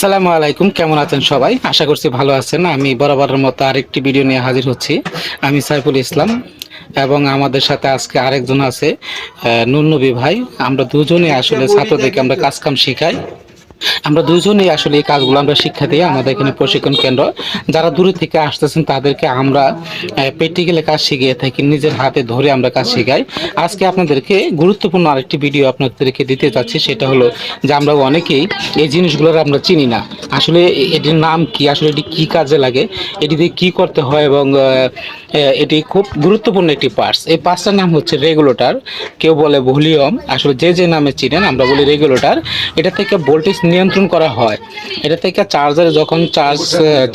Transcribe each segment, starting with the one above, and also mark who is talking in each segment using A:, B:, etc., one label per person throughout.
A: সালামু আলাইকুম কেমন আছেন সবাই? আশা করছি ভালো আছেন। আমি বরাবরের মতো আরেকটি ভিডিও নিয়ে হাজির হচ্ছি। আমি সাইফুল ইসলাম এবং আমাদের সাথে আজকে আরেকজন আছে নুন্নবি ভাই। আমরা দুজনে আসলে ছাত্রদেরকে আমরা কাজকাম শেখাই। আমরা দুজনেই আসলে এই কাজগুলো আমরা শিক্ষা দিই আমাদের এখানে প্রশিক্ষণ কেন্দ্র। যারা দূরে থেকে আসতেছেন, তাদেরকে আমরা প্র্যাকটিক্যালে কাজ শিখিয়ে থাকি, নিজের হাতে ধরে আমরা কাজ শেখাই। আজকে আপনাদেরকে গুরুত্বপূর্ণ আরেকটি ভিডিও আপনাদেরকে দিতে যাচ্ছি, সেটা হলো যে আমরা অনেকেই এই জিনিসগুলোর আমরা চিনি না। আসলে এটির নাম কি? আসলে এটি কি কাজে লাগে? এটি দিয়ে কী করতে হয়? এবং এটি খুব গুরুত্বপূর্ণ একটি পার্টস এই পার্টসটার নাম হচ্ছে রেগুলেটর কেউ বলে ভলিউম। আসলে যে যে নামে চিনেন, আমরা বলি রেগুলেটর এটা থেকে ভোল্টেজ নিয়ন্ত্রণ করা হয়। এটা থেকে চার্জারে যখন চার্জ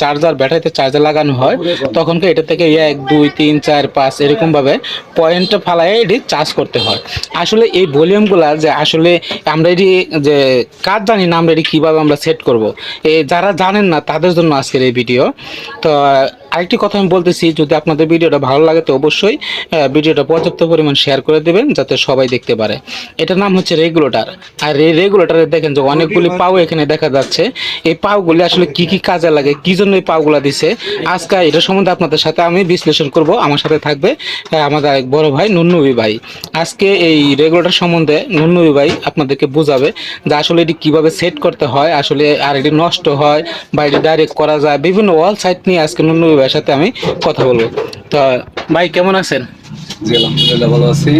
A: চার্জার ব্যাটারিতে চার্জার লাগানো হয় তখনকে এটা থেকে এক, দুই, তিন, চার, পাঁচ এরকম ভাবে পয়েন্টে ফালায় এটি চার্জ করতে হয়। আসলে এই ভলিউমগুলা যে আসলে আমরা এটি যে কাজ জানি না আমরা এটি কীভাবে আমরা সেট করব। এ যারা জানেন না তাদের জন্য আজকের এই ভিডিও তো আরেকটি কথা আমি বলতেছি যদি আপনাদের ভিডিওটা ভালো লাগে তো অবশ্যই ভিডিওটা পর্যাপ্ত পরিমাণ শেয়ার করে দেবেন যাতে সবাই দেখতে পারে। এটার নাম হচ্ছে রেগুলেটার আর এই রেগুলেটরে দেখেন যে অনেকগুলি পাও এখানে দেখা যাচ্ছে। এই পাওগুলি আসলে কি কি কাজে লাগে কি জন্য এই পাওগুলা দিছে? আজকে এটা সম্বন্ধে আপনাদের সাথে আমি বিশ্লেষণ করব। আমার সাথে থাকবে আমাদের এক বড় ভাই নুন্নবী ভাই। আজকে এই রেগুলেটর সম্বন্ধে নুন্নবী ভাই আপনাদেরকে বোঝাবে যে আসলে এটি কীভাবে সেট করতে হয় আসলে আর এটি নষ্ট হয় বা এটি ডাইরেক্ট করা যায়। বিভিন্ন ওয়াল সাইট নিয়ে আজকে নুন্নবী ভাইয়ের সাথে আমি কথা বলব। তো ভাই কেমন আছেন?
B: জি আলহামদুলিল্লাহ ভালো আছি।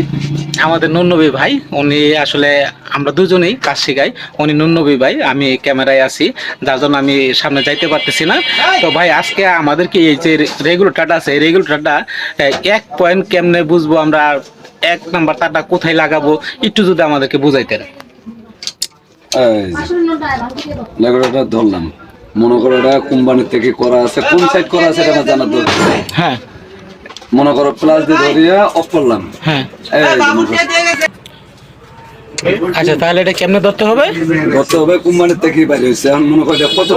A: আমাদের নুন্নবী ভাই উনি আসলে আমরা দুজনেই কাজ শেখাই উনি নুন্নবী ভাই আমি ক্যামেরায় আছি। যার জন্য আমি সামনে যাইতে পারতেছি না। তো ভাই আজকে আমাদেরকে এই যে রেগুলেটরটা আছে এই রেগুলেটরটা এক পয়েন্ট কেমনে বুঝব আমরা? এক নাম্বার তারটা কোথায় লাগাবো? একটু যদি আমাদেরকে বুঝাইতেন।
B: লেগুলারটা ধরলাম। মনে করো এটা কোম্পানি থেকে করা আছে। কোন সাইড করা আছে এটা জানার দরকার
A: হ্যাঁ।
B: মনে করো প্লাস দিয়ে ধরিয়া অফ করলাম
A: হ্যাঁ।
B: মনে করো,
A: আচ্ছা তাহলে এটা কেমনে ধরতে হবে?
B: ধরতে হবে কোম্পানির থেকেই বাইরে হয়েছে। এখন মনে করো কত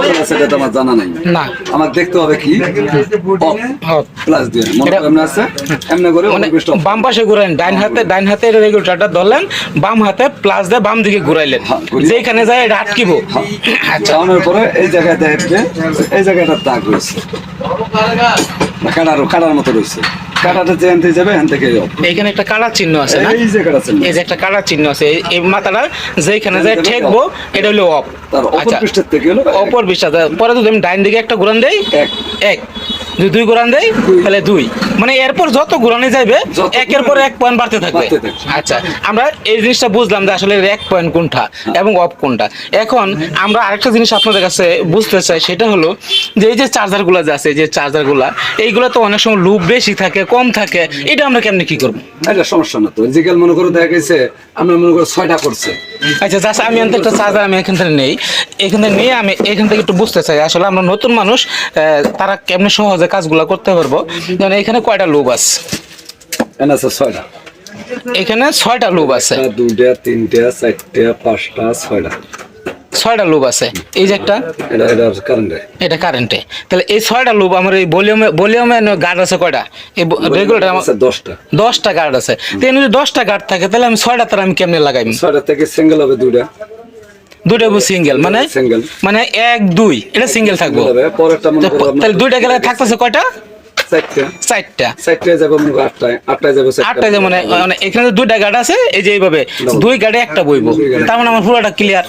B: তো আমার জানা নাই।
A: না।
B: আমার দেখতে হবে কি?
A: হ্যাঁ।
B: প্লাস দিয়ে। মনে এমনি আছে? এমনি করে
A: মানে বাম পাশে ডাইন হাতে ডাইন হাতে রেগুলেটরটা ধরলেন বাম হাতে প্লাস দিয়ে বাম দিকে ঘুরাইলেন। হ্যাঁ,
B: হ্যাঁ,
A: যেখানে যায় এটা আটকিব। আচ্ছা।
B: পরে এই দেখবে এই জায়গাটা দাগ রয়েছে। কাটার কাটার মতো রয়েছে। কাটাটা যে আনতে যাবে এখান থেকে off।
A: এইখানে একটা কালার চিহ্ন আছে না?
B: এই
A: যে একটা কালার চিহ্ন আছে এই- মাথাটা যেখানে যায় ঠেকবো এটা হলো অফ।
B: তার অপর
A: আচ্ছা।
B: থেকে হলো
A: অপর বিশ্বাস পরে তো আমি ডাইন দিকে একটা ঘুরান দেই
B: এক।
A: এক। যদি দুই ঘুরান দেই তাহলে দুই। মানে এরপর যত যাইবে
B: যত
A: একের পর এক পয়েন্ট বাড়তে থাকবে। আচ্ছা আমরা এই জিনিসটা বুঝলাম যে আসলে এক পয়েন্ট কোনটা এবং অফ কোনটা। এখন আমরা আরেকটা জিনিস আপনাদের কাছে বুঝতে চাই সেটা হলো যে এই যে চার্জারগুলো যে আছে এই যে চার্জারগুলো এইগুলো তো অনেক সময় লুপ বেশি থাকে কম থাকে। এটা আমরা কেমনি কি করব?
B: এটা সমস্যা না তো। জিগাল মনে করো দেখা গেছে আমরা মনে করো ছয়টা করছে।
A: আচ্ছা জাস্ট আমি এখান একটা চার্জার আমি এখান থেকে নেই। এখান থেকে নিয়ে আমি এখান থেকে একটু বুঝতে চাই আসলে আমরা নতুন মানুষ তারা কেমনি সহজে কাজগুলো করতে পারব? যেমন এখানে কয়টা লোক আছে?
B: ছয়টা।
A: এখানে ছয়টা লোক আছে।
B: দুটা তিনটা চারটা পাঁচটা ছয়টা।
A: ছয়টা লোভ আছে। এই যে একটা
B: এটা কারেন্টে
A: তাহলে এই ছয়টা লোভ আমার এই ভলিউমে ভলিউমে গার্ড আছে কয়টা? এই রেগুলেটর আমার
B: আছে দশটা।
A: দশটা গার্ড আছে। তো যদি দশটা গার্ড থাকে তাহলে আমি ছয়টা তার আমি কেমনে লাগাই
B: ছয়টা থেকে সিঙ্গেল হবে দুইটা।
A: দুইটা সিঙ্গেল মানে
B: সিঙ্গেল
A: মানে এক দুই এটা সিঙ্গেল থাকব। তাহলে দুইটা গেলে থাকতেছে কয়টা?
B: চারটা।
A: চারটা।
B: চারটায় যাবে মনে আটটায়। আটটায় যাবে চারটা।
A: আটটা যেমন মানে এখানে দুইটা গাড়ি আছে এই যে এইভাবে দুই গাড়ি একটা বইবো। তার মানে আমার পুরোটা ক্লিয়ার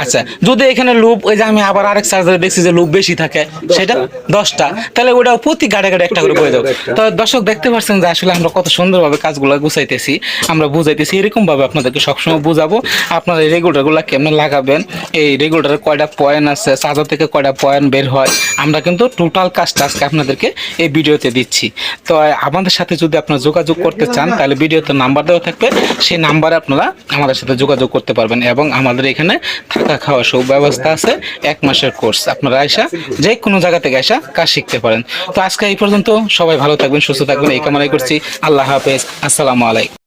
A: আচ্ছা যদি এখানে লুপ ওই যে আমি আবার আরেক চার্জারে দেখছি যে লুপ বেশি থাকে সেটা? দশটা। তাহলে ওটা প্রতি গাড়ি গাড়ি একটা করে বয়ে যাব তো দর্শক দেখতে পাচ্ছেন যে আসলে আমরা কত সুন্দর সুন্দরভাবে কাজগুলো গুছাইতেছি আমরা বুঝাইতেছি এরকম ভাবে আপনাদেরকে সবসময় বুঝাবো। আপনারা এই রেগুলেটরগুলো কেমনে লাগাবেন? এই রেগুলেটরের কয়টা পয়েন্ট আছে? চার্জার থেকে কয়টা পয়েন্ট বের হয়? আমরা কিন্তু টোটাল কাজটা আজকে আপনাদেরকে এই ভিডিওতে দিচ্ছি। তো আমাদের সাথে যদি আপনারা যোগাযোগ করতে চান, তাহলে ভিডিওতে নাম্বার দেওয়া থাকবে। সেই নাম্বারে আপনারা আমাদের সাথে যোগাযোগ করতে পারবেন এবং আমাদের এখানে থাকা খাওয়া সব ব্যবস্থা আছে, এক মাসের কোর্স আপনারা আসা যে কোনো জায়গা থেকে আসা কাজ শিখতে পারেন। তো আজকে এই পর্যন্ত সবাই ভালো থাকবেন, সুস্থ থাকবেন, এই কামনাই করছি। আল্লাহ হাফেজ। আসসালামু আলাইকুম।